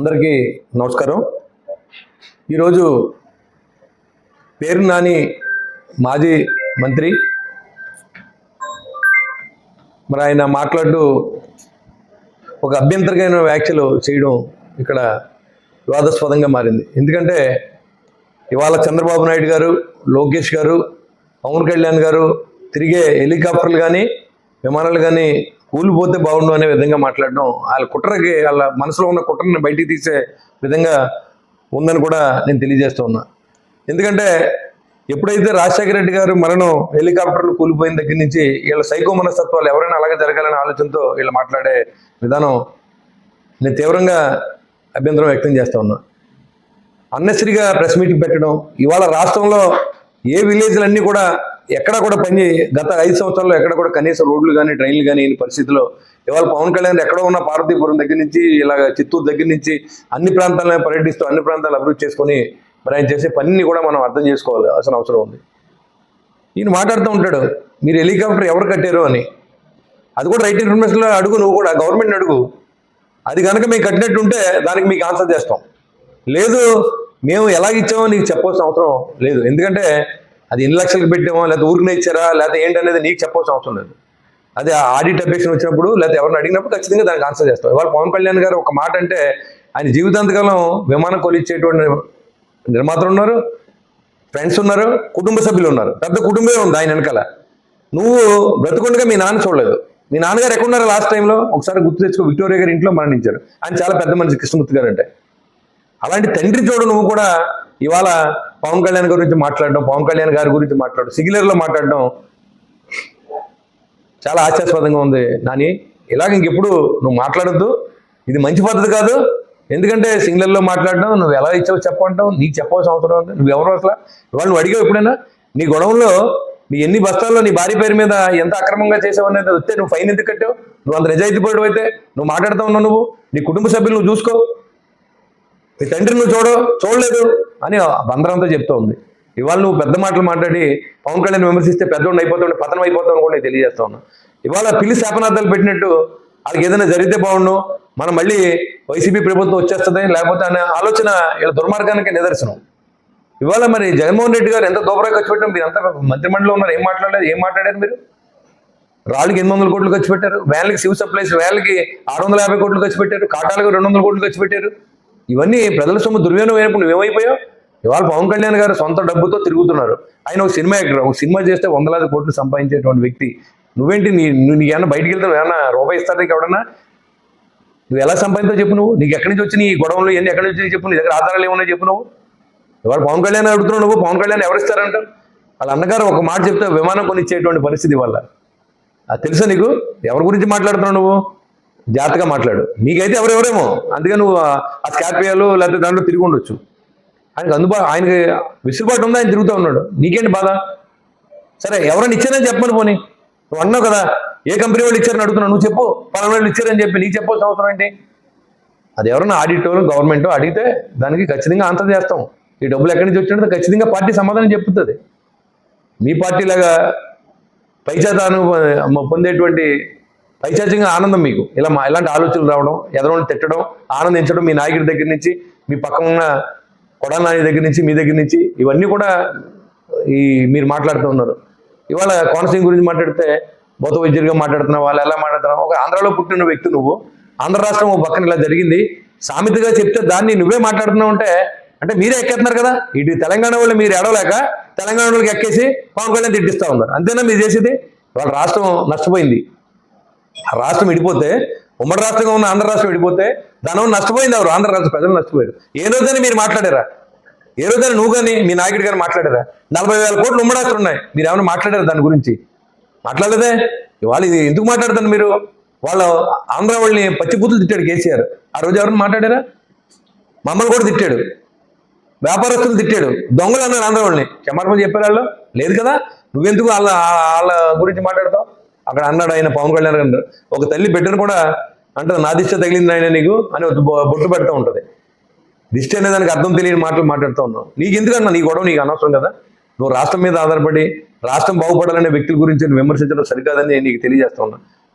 అందరికీ నమస్కారం. ఈరోజు పేరు నాని మాజీ మంత్రి. మరి ఆయన మాట్లాడుతూ ఒక అభ్యంతరమైన వ్యాఖ్యలు చేయడం ఇక్కడ వివాదాస్పదంగా మారింది. ఎందుకంటే ఇవాళ చంద్రబాబు నాయుడు గారు లోకేష్ గారు పవన్ కళ్యాణ్ గారు తిరిగే హెలికాప్టర్లు కానీ విమానాలు కానీ కూలిపోతే బాగుండు అనే విధంగా మాట్లాడడం వాళ్ళ కుట్రకి వాళ్ళ మనసులో ఉన్న కుట్రని బయటికి తీసే విధంగా ఉందని కూడా నేను తెలియజేస్తూ ఉన్నా. ఎందుకంటే ఎప్పుడైతే రాజశేఖర రెడ్డి గారు మరణం హెలికాప్టర్లు కూలిపోయిన దగ్గర నుంచి వీళ్ళ సైకో మనస్తత్వాలు ఎవరైనా అలాగే జరగాలనే ఆలోచనతో వీళ్ళు మాట్లాడే విధానం నేను తీవ్రంగా అభ్యంతరం వ్యక్తం చేస్తా ఉన్నా. అన్నెసరిగా ప్రెస్ మీటింగ్ పెట్టడం ఇవాళ రాష్ట్రంలో ఏ విలేజ్లన్నీ కూడా ఎక్కడ కూడా పని గత ఐదు సంవత్సరాల్లో ఎక్కడ కూడా కనీసం రోడ్లు కానీ ట్రైన్లు కానీ ఈ పరిస్థితిలో ఇవాళ పవన్ కళ్యాణ్ ఎక్కడ ఉన్న పార్వతీపురం దగ్గర నుంచి ఇలాగ చిత్తూరు దగ్గర నుంచి అన్ని ప్రాంతాలను పర్యటిస్తూ అన్ని ప్రాంతాలు అభివృద్ధి చేసుకొని మరి ఆయన చేసే పనిని కూడా మనం అర్థం చేసుకోవాలి. అసలు అవసరం ఉంది. ఈయన మాట్లాడుతూ ఉంటాడు మీరు హెలికాప్టర్ ఎవరు కట్టారు? అని. అది కూడా రైట్ ఇన్ఫర్మేషన్లో అడుగు నువ్వు కూడా గవర్నమెంట్ అడుగు. అది కనుక మేము కట్టినట్టు ఉంటే దానికి మీకు ఆన్సర్ చేస్తాం. లేదు మేము ఎలాగ ఇచ్చామో నీకు చెప్పాల్సిన అవసరం లేదు. ఎందుకంటే అది ఎన్ని లక్షలకు పెట్టామో లేకపోతే ఊరికనే ఇచ్చారా లేకపోతే ఏంటనేది నీకు చెప్పవలసిన అవసరం లేదు. అదే ఆడిట్ అప్డేషన్ వచ్చినప్పుడు లేకపోతే ఎవరిని అడిగినప్పుడు ఖచ్చితంగా దానికి ఆన్సర్ చేస్తాం. ఇవాళ పవన్ కళ్యాణ్ గారు ఒక మాట అంటే ఆయన జీవితాంతకాలం విమానం కొలిచ్చేటువంటి నిర్మాతలు ఉన్నారు ఫ్రెండ్స్ ఉన్నారు కుటుంబ సభ్యులు ఉన్నారు. పెద్ద కుటుంబమే ఉంది ఆయన వెనకాల. నువ్వు బ్రతుకుండగా మీ నాన్న చూడలేదు. మీ నాన్నగారు ఎక్కడున్నారు లాస్ట్ టైంలో ఒకసారి గుర్తు తెచ్చుకో విక్టోరియా గారి ఇంట్లో మరణించారు. ఆయన చాలా పెద్ద మనిషి కృష్ణమూర్తి గారు అంటే. అలాంటి తండ్రి చూడు నువ్వు కూడా ఇవాళ పవన్ కళ్యాణ్ గురించి మాట్లాడడం పవన్ కళ్యాణ్ గారి గురించి మాట్లాడడం సిగిలర్లో మాట్లాడడం చాలా ఆశాస్పదంగా ఉంది. నాని ఇలాగ ఇంకెప్పుడు నువ్వు మాట్లాడద్దు. ఇది మంచి పద్ధతి కాదు. ఎందుకంటే సింగిలర్లో మాట్లాడడం నువ్వు ఎలా ఇచ్చావు చెప్పంటావు నీకు చెప్పవలసిన అవసరం ఉంది. నువ్వు ఎవరు అసలు? ఇవాళ నువ్వు అడిగావు ఎప్పుడైనా? నీ గొడవంలో నీ ఎన్ని బస్తాల్లో నీ భార్య పేరు మీద ఎంత అక్రమంగా చేసావు అనేది వస్తే నువ్వు ఫైన్ ఎందుకు కట్టావు? నువ్వు అంత నిజాయితీ పడు అయితే నువ్వు మాట్లాడుతూ ఉన్నావు నువ్వు. నీ కుటుంబ సభ్యులు నువ్వు చూసుకో. నీ తండ్రి నువ్వు చూడ చూడలేదు అని బంధనంతో చెప్తా ఉంది ఇవాళ నువ్వు పెద్ద మాటలు మాట్లాడి పవన్ కళ్యాణ్ విమర్శిస్తే పెద్దోడు అయిపోతావు పతనం అయిపోతావు కూడా నేను తెలియజేస్తా ఉన్నా. ఇవాళ పిల్లి శాపనార్థాలు పెట్టినట్టు వాళ్ళకి ఏదైనా జరిగితే బాగుండు మనం మళ్ళీ వైసీపీ ప్రభుత్వం వచ్చేస్తుంది లేకపోతే అనే ఆలోచన ఇలా దుర్మార్గానికి నిదర్శనం. ఇవాళ మరి జగన్మోహన్ రెడ్డి గారు ఎంత దోబరా ఖర్చు పెట్టారు మీరు అంత మంత్రిమండలిలో ఉన్నారు ఏం మాట్లాడలేదు ఏం మాట్లాడారు మీరు? రాళ్ళకి ఎనిమిది వందల కోట్లు ఖర్చు పెట్టారు వ్యాన్లకి సివిల్ సప్లైస్ వ్యాన్లకి ఆరు వందల యాభై కోట్లు ఖర్చు పెట్టారు కాటాలకు రెండు వందల కోట్లు ఖర్చు పెట్టారు. ఇవన్నీ ప్రజల సొమ్ము దుర్వినియోగం అయినప్పుడు నువ్వేమైపోయావు? ఇవాళ పవన్ కళ్యాణ్ గారు సొంత డబ్బుతో తిరుగుతున్నారు. ఆయన ఒక సినిమా యాక్టర్ ఒక సినిమా చేస్తే వందలాది కోట్లు సంపాదించేటువంటి వ్యక్తి. నువ్వేంటి నీ నువ్వు నీకేమన్నా బయటికి వెళ్తావు ఏమన్నా రూపాయి ఇస్తారా నీకు ఎవడన్నా? నువ్వు ఎలా సంపాదించావు చెప్పు నువ్వు. నీకు ఎక్కడి నుంచి వచ్చి నీ గొడవలు ఎన్ని ఎక్కడి నుంచి చెప్పు నీ దగ్గర ఆధారాలు ఏమున్నాయి చెప్పు నువ్వు. ఇవాళ పవన్ కళ్యాణ్ అడుగుతున్నావు నువ్వు పవన్ కళ్యాణ్ ఎవరిస్తారంట వాళ్ళ అన్నగారు ఒక మాట చెప్తే విమానం కొనిచ్చేటువంటి పరిస్థితి వల్ల అది తెలుసా నీకు? ఎవరి గురించి మాట్లాడుతున్నావు నువ్వు? జాగ్రత్తగా మాట్లాడు. నీకైతే ఎవరెవరేమో. అందుకే నువ్వు ఆ స్కార్పియాలు లేకపోతే దాంట్లో తిరిగి ఉండొచ్చు. ఆయనకు అందుబాటు ఆయనకి విసులుబాటు ఉందా? ఆయన తిరుగుతూ ఉన్నాడు. నీకేంటి బాధ? సరే ఎవరైనా ఇచ్చారని చెప్పమని పోనీ. నువ్వు అన్నావు కదా ఏ కంపెనీ వాళ్ళు ఇచ్చారని అడుగుతున్నావు. నువ్వు చెప్పు. పలానా వాళ్ళు ఇచ్చారని చెప్పి నీకు చెప్పాల్సిన అవసరం ఏంటి? అది ఎవరైనా ఆడిటో గవర్నమెంట్ అడిగితే దానికి ఖచ్చితంగా ఆన్సర్ చేస్తాం. ఈ డబ్బులు ఎక్కడి నుంచి వచ్చినట్టు ఖచ్చితంగా పార్టీ సమాధానం చెప్తుంది మీ పార్టీ లాగా పైచాతాను పొందేటువంటి పైచాచికంగా ఆనందం మీకు. ఇలా మా ఇలాంటి ఆలోచనలు రావడం ఎదరోని తిట్టడం ఆనందించడం మీ నాయకుడి దగ్గర నుంచి మీ పక్కన ఉన్న కొడానాని దగ్గర నుంచి మీ దగ్గర నుంచి ఇవన్నీ కూడా ఈ మీరు మాట్లాడుతూ ఉన్నారు. ఇవాళ కోనసీమ గురించి మాట్లాడితే భౌత వైద్యుడిగా మాట్లాడుతున్నావు వాళ్ళు ఎలా మాట్లాడుతున్నావు ఒక ఆంధ్రాలో పుట్టిన వ్యక్తి నువ్వు ఆంధ్ర రాష్ట్రం ఓ పక్కన ఇలా జరిగింది. సామెతగా చెప్తే దాన్ని నువ్వే మాట్లాడుతున్నావు అంటే అంటే మీరే ఎక్కేస్తున్నారు కదా? ఇటు తెలంగాణ వాళ్ళు మీరు ఎడవలేక తెలంగాణ వాళ్ళకి ఎక్కేసి పవన్ కళ్యాణ్ తిట్టిస్తూ ఉన్నారు. అంతేనా మీరు చేసేది? వాళ్ళ రాష్ట్రం నష్టపోయింది. రాష్ట్రం విడిపోతే ఉమ్మడి రాష్ట్రంగా ఉన్న ఆంధ్ర రాష్ట్రం విడిపోతే దానివల్ల నష్టపోయింది ఎవరు? ఆంధ్ర రాష్ట్ర ప్రజలు నష్టపోయారు. ఏ రోజైనా మీరు మాట్లాడారా? ఏ రోజైనా నువ్వు కానీ మీ నాయకుడి గారు మాట్లాడారా? నలభై వేల కోట్లు ఉమ్మడి రాష్ట్రం ఉన్నాయి. మీరు ఏమైనా మాట్లాడారు దాని గురించి? మాట్లాడలేదే? ఇవాళ ఇది ఎందుకు మాట్లాడతాను మీరు? వాళ్ళ ఆంధ్ర వాళ్ళని పచ్చిపూతులు తిట్టాడు కేసీఆర్. ఆ రోజు ఎవరైనా మాట్లాడారా? మమ్మల్ని కూడా తిట్టాడు. వ్యాపారస్తులు తిట్టాడు. దొంగలు అన్నారు ఆంధ్ర వాళ్ళని. క్షమాపణ చెప్పారు వాళ్ళు? లేదు కదా? నువ్వెందుకు వాళ్ళ వాళ్ళ గురించి మాట్లాడతావు? అక్కడ అన్నాడు ఆయన పవన్ కళ్యాణ్ గారు ఒక తల్లి బిడ్డను కూడా అంటే నా దిష్ట తగిలింది ఆయన నీకు అని బొట్టు పెడతా ఉంటుంది. దిష్టి అనే దానికి అర్థం తెలియని మాటలు మాట్లాడుతూ ఉన్నావు. నీకు ఎందుకన్నా నీ గొడవ నీకు అనవసరం కదా? నువ్వు రాష్ట్రం మీద ఆధారపడి రాష్ట్రం బాగుపడాలనే వ్యక్తుల గురించి విమర్శించడం సరికాదని నీకు తెలియజేస్తా ఉన్నా.